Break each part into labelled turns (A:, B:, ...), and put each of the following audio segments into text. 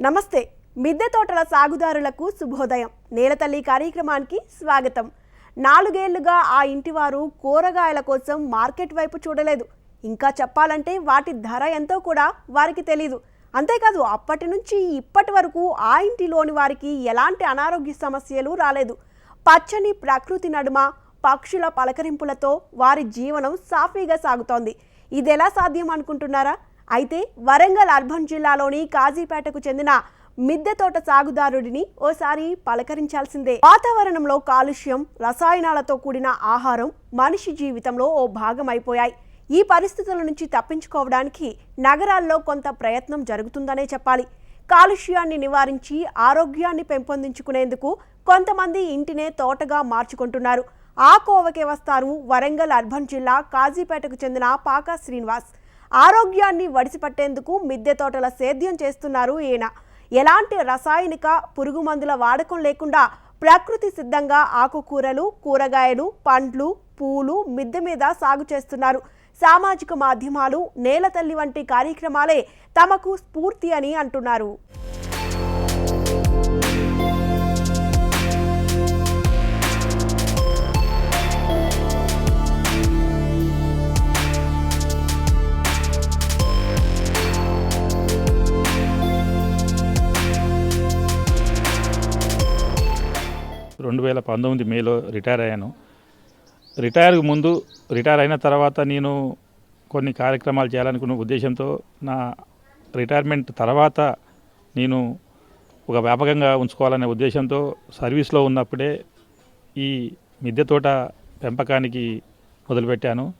A: నమస్తే. మిద్దె తోటల సాగుదారులకు శుభోదయం. నేలతల్లి కార్యక్రమానికి స్వాగతం. నాలుగేళ్ళుగా ఆ ఇంటివారు కూరగాయల కోసం మార్కెట్ వైపు చూడలేదు. ఇంకా చెప్పాలంటే వాటి ధర ఎంతో కూడా వారికి తెలీదు. అంతేకాదు అప్పటి నుంచి ఇప్పటి వరకు ఆ ఇంటిలోని వారికి ఎలాంటి అనారోగ్య సమస్యలు రాలేదు. పచ్చని ప్రకృతి నడుమ పక్షుల పలకరింపులతో వారి జీవనం సాఫీగా సాగుతోంది. ఇదెలా సాధ్యం అనుకుంటున్నారా? అయితే వరంగల్ అర్బన్ జిల్లాలోని కాజీపేటకు చెందిన మిద్దె తోట సాగుదారుడిని ఓసారి పలకరించాల్సిందే. వాతావరణంలో కాలుష్యం రసాయనాలతో కూడిన ఆహారం మనిషి జీవితంలో ఓ భాగం అయిపోయాయి ఈ పరిస్థితుల నుంచి తప్పించుకోవడానికి నగరాల్లో కొంత ప్రయత్నం జరుగుతుందనే చెప్పాలి. కాలుష్యాన్ని నివారించి ఆరోగ్యాన్ని పెంపొందించుకునేందుకు కొంతమంది ఇంటినే తోటగా మార్చుకుంటున్నారు. ఆ కోవకే వస్తారు వరంగల్ అర్బన్ జిల్లా కాజీపేటకు చెందిన పాకా శ్రీనివాస్. ఆరోగ్యాన్ని వడిసిపట్టేందుకు మిద్దె తోటల సేద్యం చేస్తున్నారు ఈయన. ఎలాంటి రసాయనిక పురుగు మందుల వాడకం లేకుండా ప్రకృతి సిద్ధంగా ఆకుకూరలు కూరగాయలు పండ్లు పూలు మిద్దె మీద సాగు చేస్తున్నారు. సామాజిక మాధ్యమాలు నేల తల్లి వంటి కార్యక్రమాలే తమకు స్ఫూర్తి అని అంటున్నారు.
B: రెండు వేల పంతొమ్మిది మేలో రిటైర్ అయ్యాను. రిటైర్కి ముందు రిటైర్ అయిన తర్వాత నేను కొన్ని కార్యక్రమాలు చేయాలనుకున్న ఉద్దేశంతో నా రిటైర్మెంట్ తర్వాత నేను ఒక వ్యాపకంగా ఉంచుకోవాలనే ఉద్దేశంతో సర్వీస్లో ఉన్నప్పుడే ఈ మిద్దె తోట పెంపకానికి మొదలుపెట్టాను.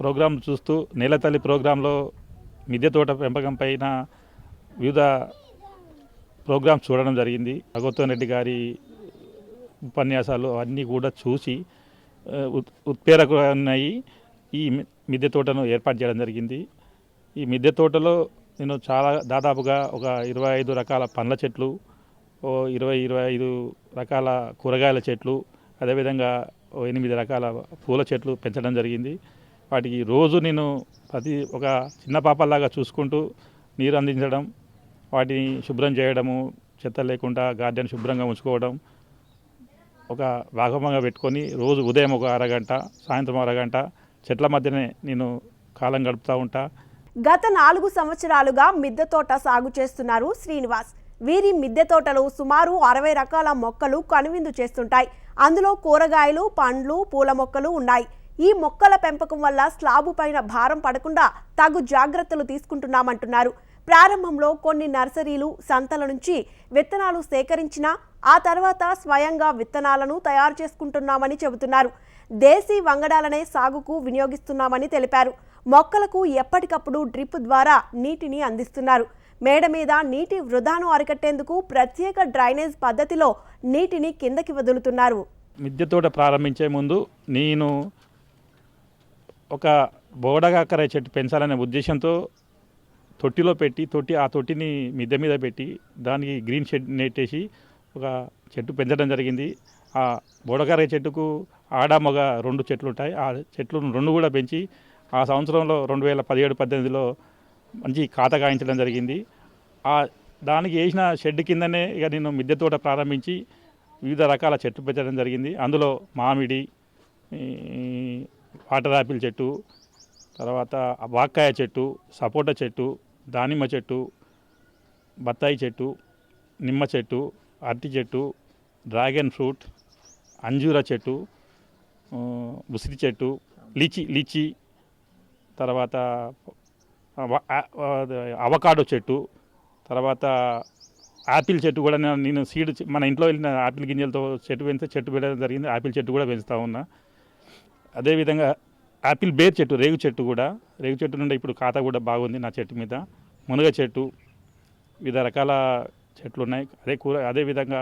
B: ప్రోగ్రాం చూస్తూ నేలతల్లి ప్రోగ్రాంలో మిద్దె తోట పెంపకం పైన వివిధ ప్రోగ్రామ్స్ చూడడం జరిగింది. భగవత్వన్ రెడ్డి గారి ఉపన్యాసాలు అన్నీ కూడా చూసి ఆ, ఉత్- ఉత్ప్రేరకున్నాయి ఈ మిద్దె తోటను ఏర్పాటు చేయడం జరిగింది. ఈ మిద్దె తోటలో నేను చాలా దాదాపుగా ఒక ఇరవై ఐదు రకాల పండ్ల చెట్లు ఓ ఇరవై ఇరవై ఐదు రకాల కూరగాయల చెట్లు అదేవిధంగా ఓ ఎనిమిది రకాల పూల చెట్లు పెంచడం జరిగింది. వాటికి రోజు నేను ప్రతి ఒక చిన్న పాపలాగా చూసుకుంటూ నీరు అందించడం వాటిని శుభ్రం చేయడము చెత్త లేకుండా గార్డెన్ శుభ్రంగా ఉంచుకోవడం ఒక భాగమంగా పెట్టుకొని రోజు ఉదయం ఒక అరగంట సాయంత్రం అరగంట చెట్ల మధ్యనే నేను కాలం గడుపుతూ ఉంటా.
A: గత నాలుగు సంవత్సరాలుగా మిద్దె తోట సాగు చేస్తున్నారు శ్రీనివాస్. వీరి మిద్దె తోటలో సుమారు అరవై రకాల మొక్కలు కనువిందు చేస్తుంటాయి. అందులో కూరగాయలు పండ్లు పూల మొక్కలు ఉన్నాయి. ఈ మొక్కల పెంపకం వల్ల స్లాబు పైన భారం పడకుండా తగు జాగ్రత్తలు తీసుకుంటున్నామంటున్నారు. ప్రారంభంలో కొన్ని నర్సరీలు సంతల నుంచి విత్తనాలు సేకరించిన ఆ తర్వాత స్వయంగా విత్తనాలను తయారు చేసుకుంటున్నామని చెబుతున్నారు. దేశీ వంగడాలనే సాగుకు వినియోగిస్తున్నామని తెలిపారు. మొక్కలకు ఎప్పటికప్పుడు డ్రిప్ ద్వారా నీటిని అందిస్తున్నారు. మేడ మీద నీటి వృధాను అరికట్టేందుకు ప్రత్యేక డ్రైనేజ్ పద్ధతిలో నీటిని కిందకి వదులుతున్నారు.
B: మిద్దె తోట ప్రారంభించే ముందు నేను ఒక బోడగాకర చెట్టు పెంచాలనే ఉద్దేశంతో తొట్టిలో పెట్టి తొట్టి ఆ తొట్టిని మిద్దె మీద పెట్టి దానికి గ్రీన్ షెడ్ నెట్టేసి ఒక చెట్టు పెంచడం జరిగింది. ఆ బోడకారే చెట్టుకు ఆడ మగ రెండు చెట్లు ఉంటాయి ఆ చెట్లు రెండు కూడా పెంచి ఆ సంవత్సరంలో రెండు వేల పదిహేడు పద్దెనిమిదిలో మంచి ఖాత కాయించడం జరిగింది. ఆ దానికి వేసిన షెడ్ కిందనే ఇక నేను మిద్దె తోట ప్రారంభించి వివిధ రకాల చెట్లు పెంచడం జరిగింది. అందులో మామిడి వాటర్ ఆపిల్ చెట్టు తర్వాత వాక్కాయ చెట్టు సపోటా చెట్టు దానిమ్మ చెట్టు బత్తాయి చెట్టు నిమ్మ చెట్టు అరటి చెట్టు డ్రాగన్ ఫ్రూట్ అంజూర చెట్టు ఉసిరి చెట్టు లిచి లిచి తర్వాత అవకాడో చెట్టు తర్వాత యాపిల్ చెట్టు కూడా నేను సీడ్ మన ఇంట్లో వెళ్ళిన యాపిల్ గింజలతో చెట్టు పెంచితే చెట్టు పెట్టడం జరిగింది. యాపిల్ చెట్టు కూడా పెంచుతా ఉన్నా. అదేవిధంగా యాపిల్ బేర్ చెట్టు రేగు చెట్టు కూడా. రేగు చెట్టు నుండి ఇప్పుడు ఖాతా కూడా బాగుంది నా చెట్టు మీద. మునగ చెట్టు వివిధ రకాల చెట్లు ఉన్నాయి. అదే కూర అదేవిధంగా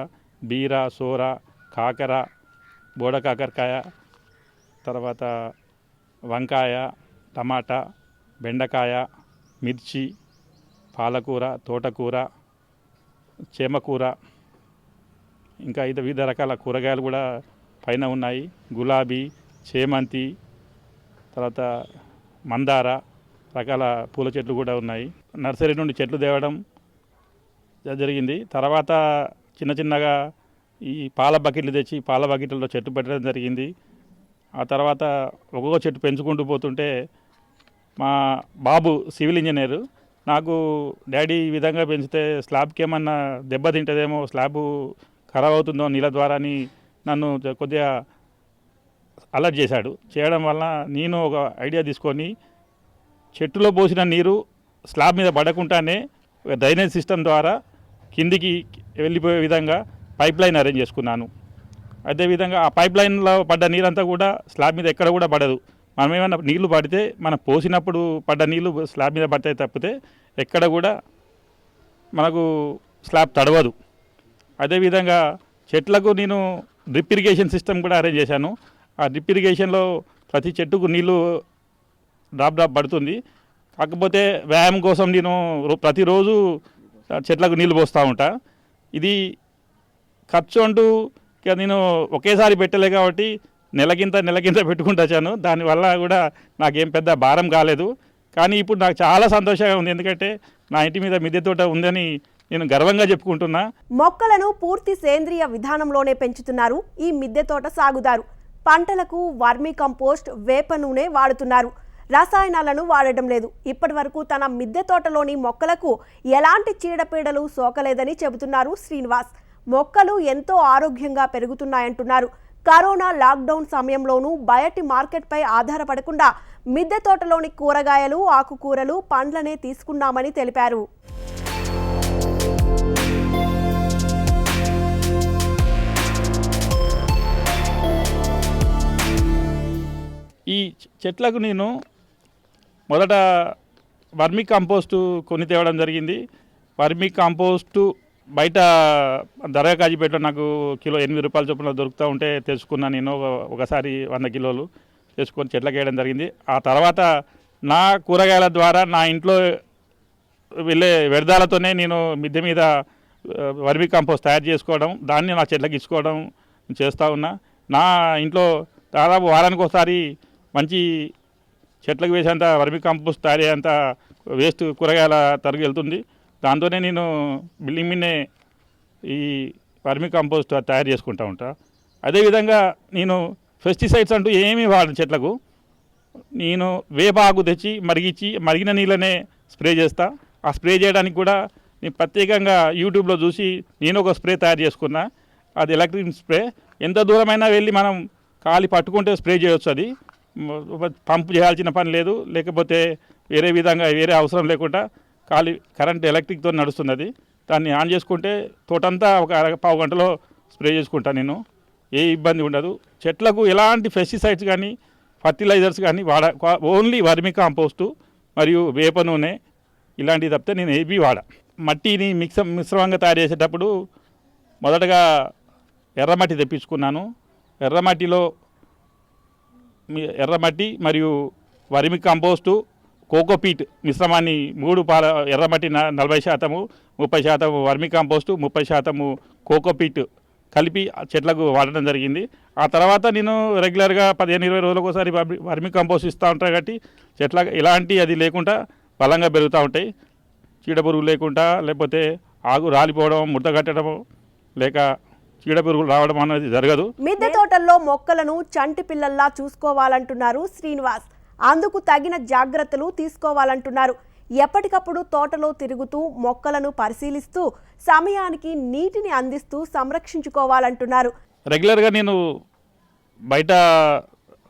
B: బీర సోర కాకర బోడ కాకరకాయ తర్వాత వంకాయ టమాటా బెండకాయ మిర్చి పాలకూర తోటకూర చేమకూర ఇంకా ఇది వివిధ రకాల కూరగాయలు కూడా పైన ఉన్నాయి. గులాబీ చేమంతి తర్వాత మందార రకాల పూల చెట్లు కూడా ఉన్నాయి. నర్సరీ నుండి చెట్లు తేవడం జరిగింది. తర్వాత చిన్న చిన్నగా ఈ పాల బకెట్లు తెచ్చి పాల బకెట్లలో చెట్టు పెట్టడం జరిగింది. ఆ తర్వాత ఒక్కొక్క చెట్టు పెంచుకుంటూ పోతుంటే మా బాబు సివిల్ ఇంజనీరు నాకు డాడీ ఈ విధంగా పెంచితే స్లాబ్కి ఏమన్నా దెబ్బతింటుందేమో స్లాబ్ ఖరాబ్ అవుతుందో నీళ్ళ ద్వారా అని నన్ను కొద్దిగా అలర్ట్ చేశాడు. చేయడం వల్ల నేను ఒక ఐడియా తీసుకొని చెట్టులో పోసిన నీరు స్లాబ్ మీద పడకుండానే ఒక డ్రైనేజ్ సిస్టమ్ ద్వారా కిందికి వెళ్ళిపోయే విధంగా పైప్ లైన్ అరేంజ్ చేసుకున్నాను. అదేవిధంగా ఆ పైప్ లైన్లో పడ్డ నీరంతా కూడా స్లాబ్ మీద ఎక్కడ కూడా పడదు. మనం ఏమైనా నీళ్ళు పడితే మనం పోసినప్పుడు పడ్డ నీళ్ళు స్లాబ్ మీద పడతాయి తప్పితే ఎక్కడ కూడా మనకు స్లాబ్ తడవదు. అదేవిధంగా చెట్లకు నేను డ్రిప్ ఇరిగేషన్ సిస్టమ్ కూడా అరేంజ్ చేశాను. ఆ డ్రిప్ ఇరిగేషన్లో ప్రతి చెట్టుకు నీళ్ళు డ్రాప్ డ్రాప్ పడుతుంది. కాకపోతే వ్యాయామం కోసం నేను రో- ప్రతిరోజు చెట్లకు నీళ్ళు పోస్తూ ఉంటా. ఇది ఖర్చు అంటూ ఇక నేను ఒకేసారి పెట్టలే కాబట్టి నెలకింత నెలకింత పెట్టుకుంటూ వచ్చాను. దానివల్ల కూడా నాకేం పెద్ద భారం కాలేదు. కానీ ఇప్పుడు నాకు చాలా సంతోషంగా ఉంది. ఎందుకంటే నా ఇంటి మీద మిద్దె తోట ఉందని నేను గర్వంగా చెప్పుకుంటున్నా.
A: మొక్కలను పూర్తి సేంద్రియ విధానంలోనే పెంచుతున్నారు. ఈ మిద్దె తోట సాగుదారు. పంటలకు వర్మీ కంపోస్ట్ వేప నూనె వాడుతున్నారు. రసాయనాలను వాడడం లేదు. ఇప్పటి వరకు తన మిద్దె తోటలోని మొక్కలకు ఎలాంటి చీడపీడలు సోకలేదని చెబుతున్నారు శ్రీనివాస్. మొక్కలు ఎంతో ఆరోగ్యంగా పెరుగుతున్నాయంటున్నారు. కరోనా లాక్డౌన్ సమయంలోనూ బయటి మార్కెట్పై ఆధారపడకుండా మిద్దె తోటలోని కూరగాయలు ఆకుకూరలు పండ్లనే తీసుకున్నామని తెలిపారు.
B: ఈ చెట్లకు నేను మొదట వర్మీ కాంపోస్టు కొని తేవడం జరిగింది. వర్మీ కాంపోస్టు బయట దర్గాకాజీపేటలో నాకు కిలో ఎనిమిది రూపాయల చొప్పున దొరుకుతూ ఉంటే తెచ్చుకున్నాను నేను. ఒకసారి వంద కిలోలు తెచ్చుకొని చెట్లకు వేయడం జరిగింది. ఆ తర్వాత నా కూరగాయల ద్వారా నా ఇంట్లో వెళ్ళే వ్యర్థాలతోనే నేను మిద్దె మీద వర్మి వర్మీ కాంపోస్ట్ తయారు చేసుకోవడం దాన్ని నా చెట్లకు ఇచ్చుకోవడం చేస్తూ ఉన్నా. నా ఇంట్లో దాదాపు వారానికి ఒకసారి మంచి చెట్లకు వేసేంత వర్మీ కంపోస్ట్ తయారయ్యేంత వేస్ట్ కూరగాయల తరుగు వెళ్తుంది. దాంతోనే నేను బిల్డింగ్ మీదనే ఈ వర్మీ కంపోస్ట్ తయారు చేసుకుంటా ఉంటా. అదేవిధంగా నేను పెస్టిసైడ్స్ అంటూ ఏమీ వాడను చెట్లకు. నేను వేప ఆకు తెచ్చి మరిగించి మరిగిన నీళ్ళనే స్ప్రే చేస్తా. ఆ స్ప్రే చేయడానికి కూడా నేను ప్రత్యేకంగా యూట్యూబ్లో చూసి నేను ఒక స్ప్రే తయారు చేసుకున్నా. అది ఎలక్ట్రిక్ స్ప్రే. ఎంత దూరమైనా వెళ్ళి మనం కాలి పట్టుకుంటే స్ప్రే చేయొచ్చు అది. పంప్ చేయాల్సిన పని లేదు. లేకపోతే వేరే విధంగా వేరే అవసరం లేకుండా ఖాళీ కరెంట్ ఎలక్ట్రిక్తో నడుస్తుంది అది దాన్ని ఆన్ చేసుకుంటే తోటంతా ఒక అర పావు గంటలో స్ప్రే చేసుకుంటాను నేను. ఏ ఇబ్బంది ఉండదు. చెట్లకు ఎలాంటి పెస్టిసైడ్స్ కానీ ఫర్టిలైజర్స్ కానీ వాడ ఓన్లీ వర్మి కాంపోస్టు మరియు వేప నూనె ఇలాంటివి తప్పితే నేను ఏబీ వాడ. మట్టిని మిక్స మిశ్రమంగా తయారు చేసేటప్పుడు మొదటగా ఎర్రమట్టి తెప్పించుకున్నాను. ఎర్రమట్టిలో ఎర్రమట్టి మరియు వరిమి కంపోస్టు కోకోపీట్ మిశ్రమాన్ని మూడు పాల ఎర్రమట్టి న- నలభై శాతము ముప్పై శాతము వర్మి కంపోస్టు ముప్పై శాతము కోకోపీట్ కలిపి చెట్లకు వాడడం జరిగింది. ఆ తర్వాత నేను రెగ్యులర్గా పదిహేను ఇరవై రోజులకు ఒకసారి వర్మి కంపోస్ట్ ఇస్తూ ఉంటాను కాబట్టి చెట్ల ఎలాంటి అది లేకుండా బలంగా పెరుగుతూ ఉంటాయి. చీడపురుగు లేకుండా లేకపోతే ఆకు రాలిపోవడం ముడత కట్టడం లేక చీడపురుగులు రావడం అనేది జరగదు.
A: మిద్దె తోటల్లో మొక్కలను చంటి పిల్లల్లా చూసుకోవాలంటున్నారు శ్రీనివాస్. అందుకు తగిన జాగ్రత్తలు తీసుకోవాలంటున్నారు. ఎప్పటికప్పుడు తోటలో తిరుగుతూ మొక్కలను పరిశీలిస్తూ సమయానికి నీటిని అందిస్తూ సంరక్షించుకోవాలంటున్నారు.
B: రెగ్యులర్గా నేను బయట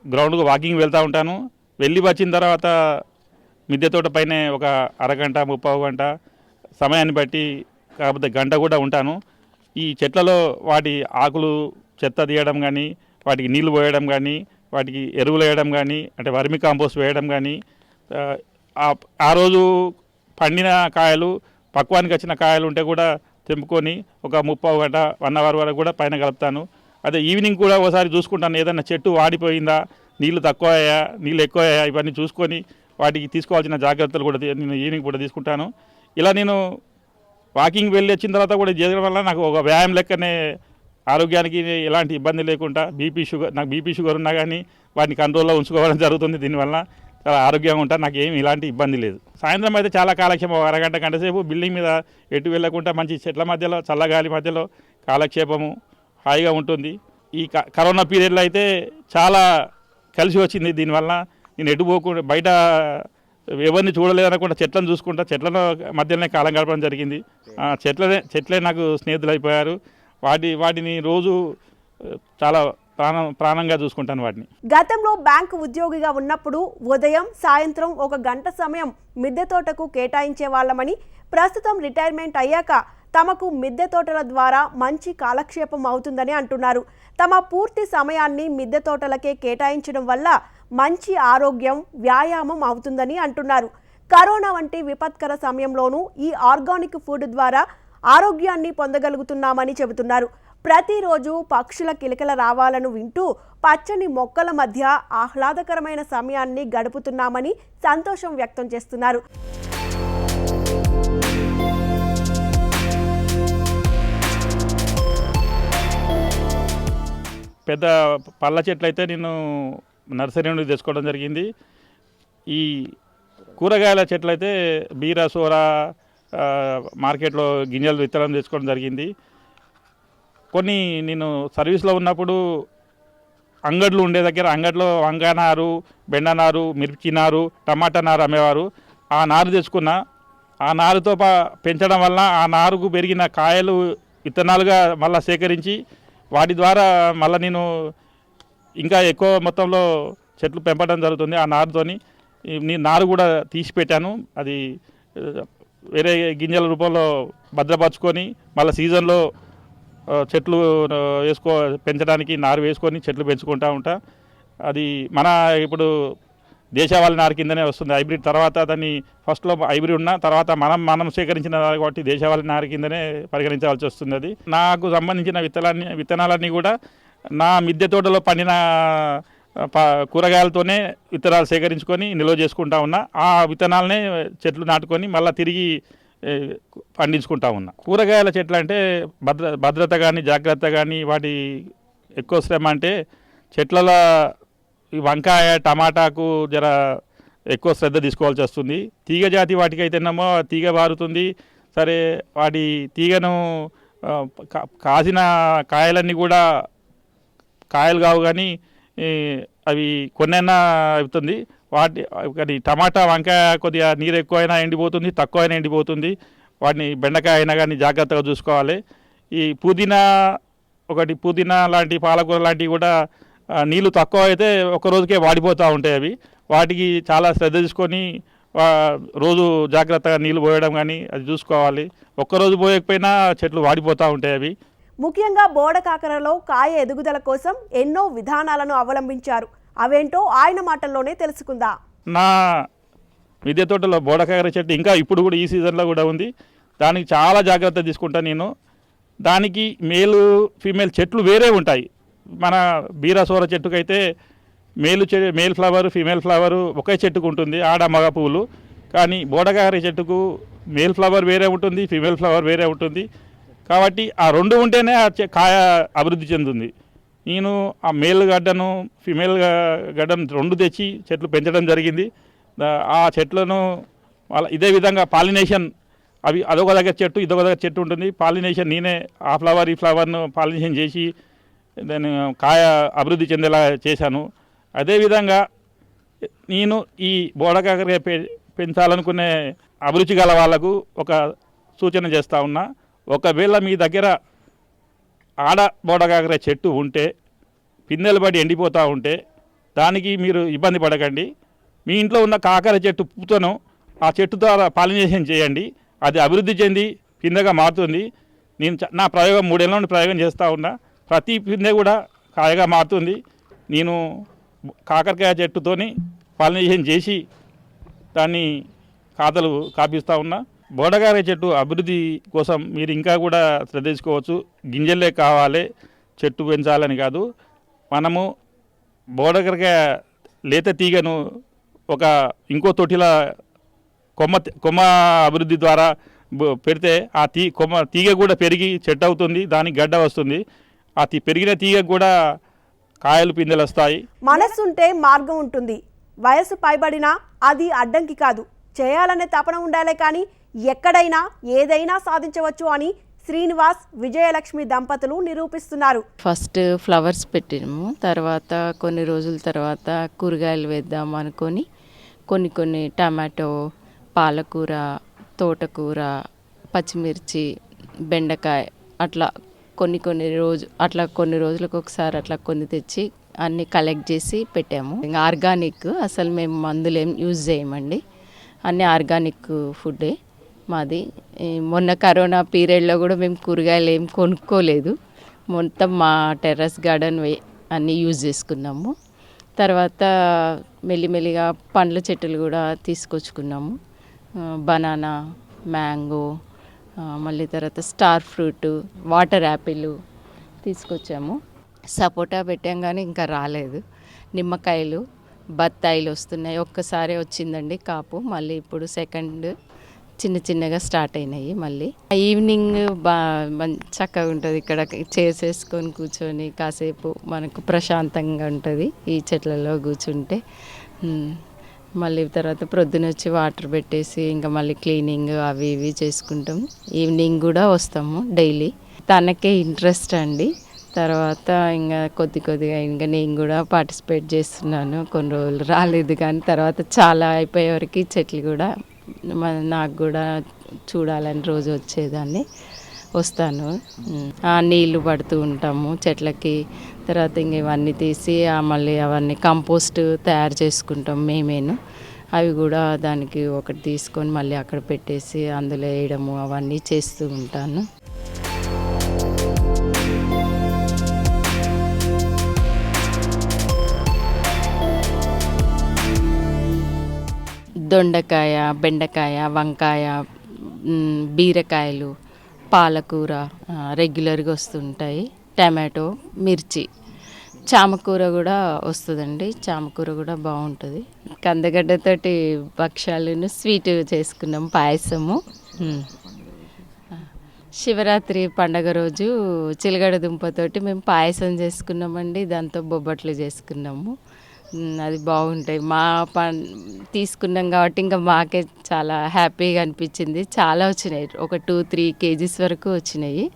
B: గ్రౌండ్కు వాకింగ్ వెళ్తూ ఉంటాను. వెళ్ళి వచ్చిన తర్వాత మిద్దె తోట పైనే ఒక అరగంట ముప్పావు గంట సమయాన్ని బట్టి కాకపోతే గంట కూడా ఉంటాను. ఈ చెట్లలో వాటి ఆకులు చెత్త తీయడం కానీ వాటికి నీళ్ళు పోయడం కానీ వాటికి ఎరువులు వేయడం కానీ అంటే వర్మి కాంపోస్ట్ వేయడం కానీ ఆ, రోజు పండిన కాయలు పక్వానికి వచ్చిన కాయలు ఉంటే కూడా తెంపుకొని ఒక ముప్పై గంట వన్ అవర్ వరకు కూడా పైన కలుపుతాను. అదే ఈవినింగ్ కూడా ఒకసారి చూసుకుంటాను ఏదైనా చెట్టు వాడిపోయిందా నీళ్ళు తక్కువ అయ్యా నీళ్ళు ఎక్కువ అయ్యా ఇవన్నీ చూసుకొని వాటికి తీసుకోవాల్సిన జాగ్రత్తలు కూడా నేను ఈవినింగ్ కూడా తీసుకుంటాను. ఇలా నేను వాకింగ్ వెళ్ళి వచ్చిన తర్వాత కూడా చేయడం వల్ల నాకు ఒక వ్యాయామం లెక్కనే ఆరోగ్యానికి ఎలాంటి ఇబ్బంది లేకుండా బీపీ షుగర్ నాకు బీపీ షుగర్ ఉన్నా కానీ వాటిని కంట్రోల్లో ఉంచుకోవడం జరుగుతుంది. దీనివల్ల చాలా ఆరోగ్యంగా ఉంటాను నాకు ఏమి ఇలాంటి ఇబ్బంది లేదు. సాయంత్రం అయితే చాలా కాలక్షేపం ఒక అరగంట గంట సేపు బిల్డింగ్ మీద ఎటు వెళ్ళకుండా మంచి చెట్ల మధ్యలో చల్లగాలి మధ్యలో కాలక్షేపము హాయిగా ఉంటుంది. ఈ క- కరోనా పీరియడ్లో అయితే చాలా కలిసి వచ్చింది. దీనివల్ల నేను ఎటు పోకుండా బయట ఎవరిని చూడలేదనకుండా చెట్లను చూసుకుంటా చెట్ల మధ్యలోనే కాలం గడపడం జరిగింది. చెట్లనే చెట్లే నాకు స్నేహితులు అయిపోయారు. వాటి వాటిని రోజు చాలా ప్రాణం ప్రాణంగా చూసుకుంటాను వాటిని.
A: గతంలో బ్యాంకు ఉద్యోగిగా ఉన్నప్పుడు ఉదయం సాయంత్రం ఒక గంట సమయం మిద్దె తోటకు కేటాయించే వాళ్ళమని ప్రస్తుతం రిటైర్మెంట్ అయ్యాక తమకు మిద్దె తోటల ద్వారా మంచి కాలక్షేపం అవుతుందని అంటున్నారు. తమ పూర్తి సమయాన్ని మిద్దె తోటలకే కేటాయించడం వల్ల మంచి ఆరోగ్యం వ్యాయామం అవుతుందని అంటున్నారు. కరోనా వంటి విపత్కర సమయంలోనూ ఈ ఆర్గానిక్ ఫుడ్ ద్వారా ఆరోగ్యాన్ని పొందగలుగుతున్నామని చెబుతున్నారు. ప్రతిరోజు పక్షుల కిలకల రావాలను వింటూ పచ్చని మొక్కల మధ్య ఆహ్లాదకరమైన సమయాన్ని గడుపుతున్నామని సంతోషం వ్యక్తం చేస్తున్నారు.
B: పెద్ద పళ్ళ చెట్లు అయితే నేను నర్సరీ నుండి తెచ్చుకోవడం జరిగింది. ఈ కూరగాయల చెట్లు అయితే బీరా సోరా మార్కెట్లో గింజలు విత్తనం తెచ్చుకోవడం జరిగింది. కొన్ని నేను సర్వీస్లో ఉన్నప్పుడు అంగడ్లు ఉండే దగ్గర అంగడిలో వంకాయ నారు బెండ నారు మిర్చి నారు టమాటా నారు అమ్మేవారు. ఆ నారు తెచ్చుకున్న ఆ నారుతో పా పెంచడం వల్ల ఆ నారుకు పెరిగిన కాయలు విత్తనాలుగా మళ్ళీ సేకరించి వాటి ద్వారా మళ్ళీ నేను ఇంకా ఎక్కువ మొత్తంలో చెట్లు పెంపడం జరుగుతుంది. ఆ నారుతోని నేను నారు కూడా తీసి పెట్టాను. అది వేరే గింజల రూపంలో భద్రపరచుకొని మళ్ళీ సీజన్లో చెట్లు వేసుకో పెంచడానికి నారు వేసుకొని చెట్లు పెంచుకుంటా ఉంటా. అది మన ఇప్పుడు దేశవాళి నారు కిందనే వస్తుంది. హైబ్రిడ్ తర్వాత దాన్ని ఫస్ట్లో హైబ్రిడ్ ఉన్న తర్వాత మనం మనం సేకరించిన నారు కాబట్టి దేశవాళి నారు కిందనే పరిగణించవలసి వస్తుంది అది. నాకు సంబంధించిన విత్తనాన్ని విత్తనాలన్నీ కూడా నా మిద్దె తోటలో పండిన ప- కూరగాయలతోనే విత్తనాలు సేకరించుకొని నిల్వ చేసుకుంటా ఉన్నా. ఆ విత్తనాలనే చెట్లు నాటుకొని మళ్ళీ తిరిగి పండించుకుంటా ఉన్నా. కూరగాయల చెట్లు అంటే భద్ర భద్రత కానీ జాగ్రత్త కానీ వాటి ఎక్కువ శ్రమ అంటే చెట్లలో ఈ వంకాయ టమాటాకు జర ఎక్కువ శ్రద్ధ తీసుకోవాల్సి వస్తుంది. తీగ జాతి వాటికి అయితేనేమో తీగ బారుతుంది సరే వాటి తీగను కా- కాసిన కాయలన్నీ కూడా కాయలు కావు కానీ అవి కొన్నైనా అవుతుంది. వాటి కానీ టమాటా వంకాయ కొద్దిగా నీరు ఎక్కువైనా ఎండిపోతుంది తక్కువైనా ఎండిపోతుంది. వాటిని బెండకాయ అయినా కానీ జాగ్రత్తగా చూసుకోవాలి. ఈ పుదీనా ఒకటి పుదీనా లాంటి పాలకూర లాంటివి కూడా నీళ్ళు తక్కువ అయితే ఒక రోజుకే వాడిపోతూ ఉంటాయి అవి. వాటికి చాలా శ్రద్ధ తీసుకొని రోజు జాగ్రత్తగా నీళ్ళు పోయడం కానీ అది చూసుకోవాలి. ఒక్కరోజు పోయకపోయినా చెట్లు వాడిపోతూ ఉంటాయి అవి.
A: ముఖ్యంగా బోడ కాకరలో కాయ ఎదుగుదల కోసం ఎన్నో విధానాలను అవలంబించారు. అవేంటో ఆయన మాటల్లోనే తెలుసుకుందా.
B: నా మిద్దె తోటలో బోడకాకర చెట్టు ఇంకా ఇప్పుడు కూడా ఈ సీజన్లో కూడా ఉంది. దానికి చాలా జాగ్రత్త తీసుకుంటాను నేను. దానికి మేలు ఫీమేల్ చెట్లు వేరే ఉంటాయి. మన బీరాసోర చెట్టుకైతే మేలు చె మేల్ ఫ్లవర్ ఫీమేల్ ఫ్లవర్ ఒకే చెట్టుకు ఉంటుంది ఆడ మగ పువ్వులు. కానీ బోడకాకర చెట్టుకు మేల్ ఫ్లవర్ వేరే ఉంటుంది ఫీమేల్ ఫ్లవర్ వేరే ఉంటుంది. కాబట్టి ఆ రెండు ఉంటేనే ఆ కాయ అభివృద్ధి చెందుతుంది. నేను ఆ మేల్ గడ్డను ఫిమేల్ గడ్డను రెండు తెచ్చి చెట్లు పెంచడం జరిగింది. ఆ చెట్లను వాళ్ళ ఇదే విధంగా పాలినేషన్ అవి అదొక దగ్గర చెట్టు ఇదొక దగ్గర చెట్టు ఉంటుంది. పాలినేషన్ నేనే ఆ ఫ్లవర్ ఈ ఫ్లవర్ను పాలినేషన్ చేసి దాన్ని కాయ అభివృద్ధి చెందేలా చేశాను. అదేవిధంగా నేను ఈ బోడకాకరే పె పెంచాలనుకునే అభిరుచి గల వాళ్ళకు ఒక సూచన చేస్తా ఉన్నా. ఒకవేళ మీ దగ్గర ఆడ బోడకాకర చెట్టు ఉంటే పిందెలు పడి ఎండిపోతూ ఉంటే దానికి మీరు ఇబ్బంది పడకండి. మీ ఇంట్లో ఉన్న కాకర చెట్టు పూతను ఆ చెట్టు ద్వారా పాలినేషన్ చేయండి. అది అభివృద్ధి చెంది పిందెగా మారుతుంది. నేను చ- నా ప్రయోగం మూడేళ్ళ నుండి ప్రయోగం చేస్తూ ఉన్నా. ప్రతి పిందె కూడా కాయగా మారుతుంది. నేను కాకరకాయ చెట్టుతోని పాలినేషన్ చేసి దాన్ని ఖాతాలు కాపిస్తూ ఉన్నా. బోడగారే చెట్టు అభివృద్ధి కోసం మీరు ఇంకా కూడా శ్రద్ధ తీసుకోవచ్చు. గింజలే కావాలి చెట్టు పెంచాలని కాదు. మనము బోడగరగా లేత తీగను ఒక ఇంకో తొట్టిల కొమ్మ కొమ్మ అభివృద్ధి ద్వారా పెడితే ఆ తీ కొమ్మ తీగ కూడా పెరిగి చెట్టు అవుతుంది దానికి గడ్డ వస్తుంది. ఆ తీ పెరిగిన తీగ కూడా కాయలు పిందెలు వస్తాయి.
A: మనస్సుంటే మార్గం ఉంటుంది. వయసు పైబడినా అది అడ్డంకి కాదు. చేయాలనే తపన ఉండాలే కానీ ఎక్కడైనా ఏదైనా సాధించవచ్చు అని శ్రీనివాస్ విజయలక్ష్మి దంపతులు నిరూపిస్తున్నారు.
C: ఫస్ట్ ఫ్లవర్స్ పెట్టినాము. తర్వాత కొన్ని రోజుల తర్వాత కూరగాయలు వేద్దాం అనుకొని కొన్ని కొన్ని టమాటో పాలకూర తోటకూర పచ్చిమిర్చి బెండకాయ అట్లా కొన్ని కొన్ని రోజు అట్లా కొన్ని రోజులకు ఒకసారి అట్లా కొన్ని తెచ్చి అన్ని కలెక్ట్ చేసి పెట్టాము. ఇంకా ఆర్గానిక్ అసలు మేము మందులు ఏం యూజ్ చేయమండి. అన్నీ ఆర్గానిక్ ఫుడ్డే. మాది మొన్న కరోనా పీరియడ్లో కూడా మేము కూరగాయలు ఏం కొనుక్కోలేదు. మొత్తం మా టెర్రస్ గార్డెన్ వే అన్నీ యూజ్ చేసుకున్నాము. తర్వాత మెల్లిమెల్లిగా పండ్ల చెట్టులు కూడా తీసుకొచ్చుకున్నాము. బనానా మ్యాంగో మళ్ళీ తర్వాత స్టార్ ఫ్రూట్ వాటర్ యాపిల్ తీసుకొచ్చాము. సపోటా పెట్టాం కానీ ఇంకా రాలేదు. నిమ్మకాయలు బత్తాయిలు వస్తున్నాయి. ఒక్కసారి వచ్చిందండి కాపు. మళ్ళీ ఇప్పుడు సెకండ్ చిన్న చిన్నగా స్టార్ట్ అయినాయి మళ్ళీ. ఈవినింగ్ బా చక్కగా ఉంటుంది ఇక్కడ. చేసేసుకొని కూర్చొని కాసేపు మనకు ప్రశాంతంగా ఉంటుంది ఈ చెట్లలో కూర్చుంటే. మళ్ళీ తర్వాత ప్రొద్దున వచ్చి వాటర్ పెట్టేసి ఇంకా మళ్ళీ క్లీనింగ్ అవి ఇవి చేసుకుంటాం. ఈవినింగ్ కూడా వస్తాము డైలీ. తనకే ఇంట్రెస్ట్ అండి. తర్వాత ఇంకా కొద్ది కొద్దిగా ఇంకా నేను కూడా పార్టిసిపేట్ చేస్తున్నాను. కొన్ని రోజులు రాలేదు కానీ తర్వాత చాలా అయిపోయే వరకు చెట్లు కూడా మన- నాకు కూడా చూడాలని రోజు వచ్చేదాన్ని. వస్తాను. ఆ నీళ్ళు పడుతూ ఉంటాము చెట్లకి. తర్వాత ఇంక ఇవన్నీ తీసి మళ్ళీ అవన్నీ కంపోస్ట్ తయారు చేసుకుంటాం మేమేను. అవి కూడా దానికి ఒకటి తీసుకొని మళ్ళీ అక్కడ పెట్టేసి అందులో వేయడము అవన్నీ చేస్తూ ఉంటాను. దొండకాయ బెండకాయ వంకాయ బీరకాయలు పాలకూర రెగ్యులర్గా వస్తుంటాయి. టమాటో మిర్చి. చామకూర కూడా వస్తుందండి. చామకూర కూడా బాగుంటుంది. కందగడ్డతోటి భక్ష్యాలను స్వీట్ చేసుకున్నాం పాయసము. శివరాత్రి పండగ రోజు చిలగడ దుంపతోటి మేము పాయసం చేసుకున్నామండి. దాంతో బొబ్బట్లు చేసుకున్నాము. అది బాగుంటాయి. మా పం తీసుకున్నాం కాబట్టి ఇంకా మాకే చాలా హ్యాపీగా అనిపించింది. చాలా వచ్చినాయి. ఒక టూ త్రీ కేజీస్ వరకు వచ్చినాయి.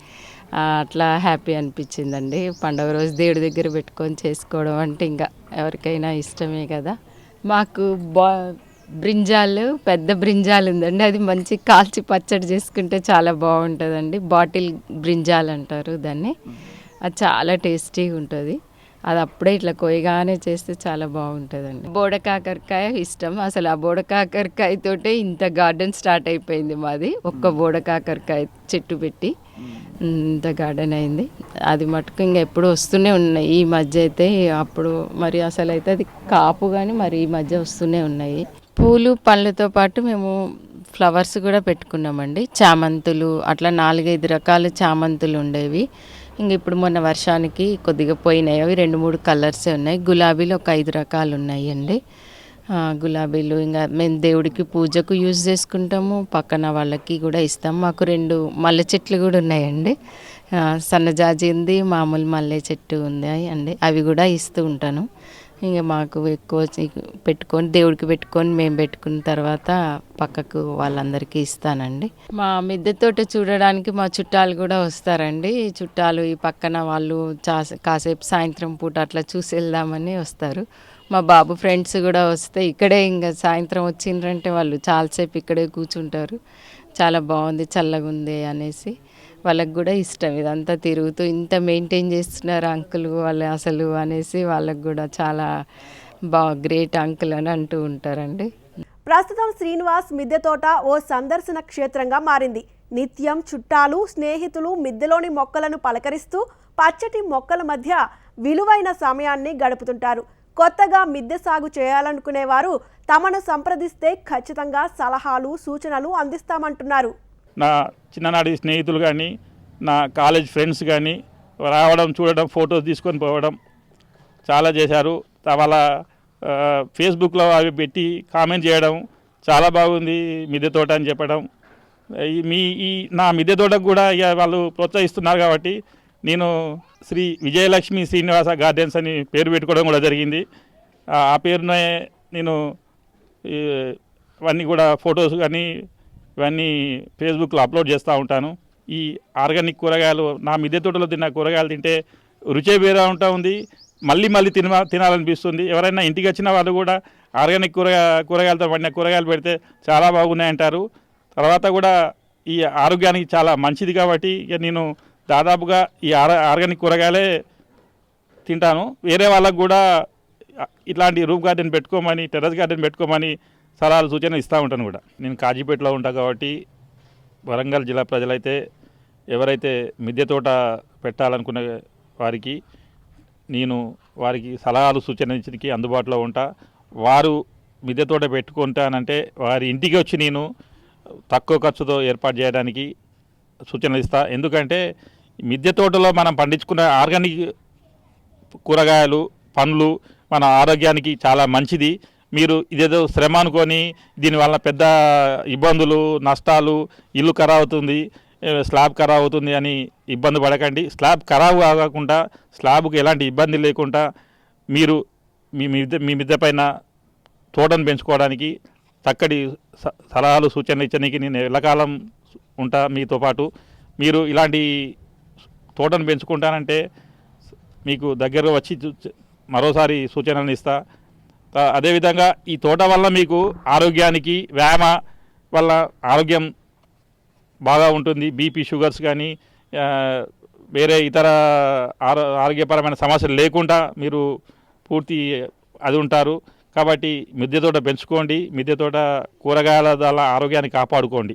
C: అట్లా హ్యాపీ అనిపించిందండి. పండగ రోజు దేవుడి దగ్గర పెట్టుకొని చేసుకోవడం అంటే ఇంకా ఎవరికైనా ఇష్టమే కదా. మాకు బా బ్రింజాలు పెద్ద బ్రింజాలు ఉందండి. అది మంచి కాల్చి పచ్చడి చేసుకుంటే చాలా బాగుంటుందండి. బాటిల్ బ్రింజాల్ అంటారు దాన్ని. అది చాలా టేస్టీగా ఉంటుంది. అది అప్పుడే ఇట్లా కొయ్యగానే చేస్తే చాలా బాగుంటుందండి. బోడకాకరకాయ ఇష్టం. అసలు ఆ బోడకాకరకాయ తోటే ఇంత గార్డెన్ స్టార్ట్ అయిపోయింది మాది. ఒక్క బోడకాకరకాయ చెట్టు పెట్టి ఇంత గార్డెన్ అయింది. అది మటుకు ఇంకా ఎప్పుడు వస్తూనే ఉన్నాయి. ఈ మధ్య అయితే అప్పుడు మరి అసలు అయితే అది కాపు కానీ మరి ఈ మధ్య వస్తూనే ఉన్నాయి. పూలు పళ్ళతో పాటు మేము ఫ్లవర్స్ కూడా పెట్టుకున్నామండి. చామంతులు అట్లా నాలుగైదు రకాల చామంతులు ఉండేవి. ఇంక ఇప్పుడు మొన్న వర్షానికి కొద్దిగా పోయినాయి. అవి రెండు మూడు కలర్సే ఉన్నాయి. గులాబీలు ఒక ఐదు రకాలు ఉన్నాయి అండి గులాబీలు ఇంకా మేము దేవుడికి పూజకు యూజ్ చేసుకుంటాము. పక్కన వాళ్ళకి కూడా ఇస్తాం. మాకు రెండు మల్లె చెట్లు కూడా ఉన్నాయండి. సన్నజాజి ఉంది మామూలు మల్లె చెట్టు ఉంది అండి. అవి కూడా ఇస్తూ ఉంటాను. ఇంకా మాకు ఎక్కువ పెట్టుకొని దేవుడికి పెట్టుకొని మేము పెట్టుకున్న తర్వాత పక్కకు వాళ్ళందరికీ ఇస్తానండి. మా మిద్దె తోట చూడడానికి మా చుట్టాలు కూడా వస్తారండి. చుట్టాలు ఈ పక్కన వాళ్ళు చాస కాసేపు సాయంత్రం పూట అట్లా చూసి వెళ్దామని వస్తారు. మా బాబు ఫ్రెండ్స్ కూడా వస్తే ఇక్కడే ఇంకా సాయంత్రం వచ్చిండ్రంటే వాళ్ళు చాలాసేపు ఇక్కడే కూర్చుంటారు. చాలా బాగుంది చల్లగా ఉంది అనేసి. వాళ్ళకి కూడా ఇష్టం. ఇదంతా తిరుగుతూ ఇంత మెయింటైన్ చేస్తున్నారు అంకుల్ వాళ్ళు అసలు అనేసి వాళ్ళకు కూడా చాలా బా గ్రేట్ అంకుల్ అని అంటూ ఉంటారండి.
A: ప్రస్తుతం శ్రీనివాస్ మిద్దె తోట ఓ సందర్శన క్షేత్రంగా మారింది. నిత్యం చుట్టాలు స్నేహితులు మిద్దెలోని మొక్కలను పలకరిస్తూ పచ్చటి మొక్కల మధ్య విలువైన సమయాన్ని గడుపుతుంటారు. కొత్తగా మిద్దె సాగు చేయాలనుకునేవారు తమను సంప్రదిస్తే ఖచ్చితంగా సలహాలు సూచనలు అందిస్తామంటున్నారు.
B: నా చిన్ననాటి స్నేహితులు కానీ నా కాలేజ్ ఫ్రెండ్స్ కానీ రావడం చూడడం ఫొటోస్ తీసుకొని పోవడం చాలా చేశారు. వాళ్ళ ఫేస్బుక్లో అవి పెట్టి కామెంట్ చేయడం చాలా బాగుంది మిద్దె తోట అని చెప్పడం. మీ ఈ నా మిద్దె తోటకు కూడా ఇక వాళ్ళు ప్రోత్సహిస్తున్నారు కాబట్టి నేను శ్రీ విజయలక్ష్మి శ్రీనివాస గార్డెన్స్ అని పేరు పెట్టుకోవడం కూడా జరిగింది. ఆ పేరునే నేను అవన్నీ ఇవన్నీ కూడా ఫొటోస్ కానీ ఇవన్నీ ఫేస్బుక్లో అప్లోడ్ చేస్తూ ఉంటాను. ఈ ఆర్గానిక్ కూరగాయలు నా మిద్దె తోటలో తిన్న కూరగాయలు తింటే రుచే వేరే ఉంటా ఉంది. మళ్ళీ మళ్ళీ తిన తినాలనిపిస్తుంది. ఎవరైనా ఇంటికి వచ్చిన వాళ్ళు కూడా ఆర్గానిక్ కూరగా కూరగాయలతో పండిన కూరగాయలు పెడితే చాలా బాగున్నాయంటారు. తర్వాత కూడా ఈ ఆరోగ్యానికి చాలా మంచిది కాబట్టి ఇక నేను దాదాపుగా ఈ ఆర ఆర్గానిక్ కూరగాయలే తింటాను. వేరే వాళ్ళకు కూడా ఇట్లాంటి రూమ్ గార్డెన్ పెట్టుకోమని టెర్రస్ గార్డెన్ పెట్టుకోమని సలహాలు సూచనలు ఇస్తూ ఉంటాను కూడా. నేను కాజీపేటలో ఉంటాను కాబట్టి వరంగల్ జిల్లా ప్రజలైతే ఎవరైతే మిద్దె తోట పెట్టాలనుకునే వారికి నేను వారికి సలహాలు సూచనకి అందుబాటులో ఉంటా. వారు మిద్దె తోట పెట్టుకుంటానంటే వారి ఇంటికి వచ్చి నేను తక్కువ ఖర్చుతో ఏర్పాటు చేయడానికి సూచనలు ఇస్తా. ఎందుకంటే మిద్దె తోటలో మనం పండించుకున్న ఆర్గానిక్ కూరగాయలు పండ్లు మన ఆరోగ్యానికి చాలా మంచిది. మీరు ఇదేదో శ్రమ అనుకొని దీనివల్ల పెద్ద ఇబ్బందులు నష్టాలు ఇల్లు ఖరాబ్ అవుతుంది స్లాబ్ ఖరాబ్ అవుతుంది అని ఇబ్బంది పడకండి. స్లాబ్ ఖరాబ్ కాకుండా స్లాబ్కి ఎలాంటి ఇబ్బంది లేకుండా మీరు మీ మిద్దె మీ మిద్దె పైన తోటను పెంచుకోవడానికి చక్కటి స- సలహాలు సూచనలు ఇచ్చడానికి నేను ఎల్లకాలం ఉంటా మీతో పాటు. మీరు ఇలాంటి తోటను పెంచుకుంటానంటే మీకు దగ్గర వచ్చి చూ- మరోసారి సూచనలు ఇస్తా. అదేవిధంగా ఈ తోట వల్ల మీకు ఆరోగ్యానికి వ్యాయామ వల్ల ఆరోగ్యం బాగా ఉంటుంది బీపీ షుగర్స్ కానీ వేరే ఇతర ఆరో ఆరోగ్యపరమైన సమస్యలు లేకుండా మీరు పూర్తి అది ఉంటారు. కాబట్టి మిద్దె తోట పెంచుకోండి మిద్దె తోట కూరగాయల వల్ల ఆరోగ్యాన్ని కాపాడుకోండి.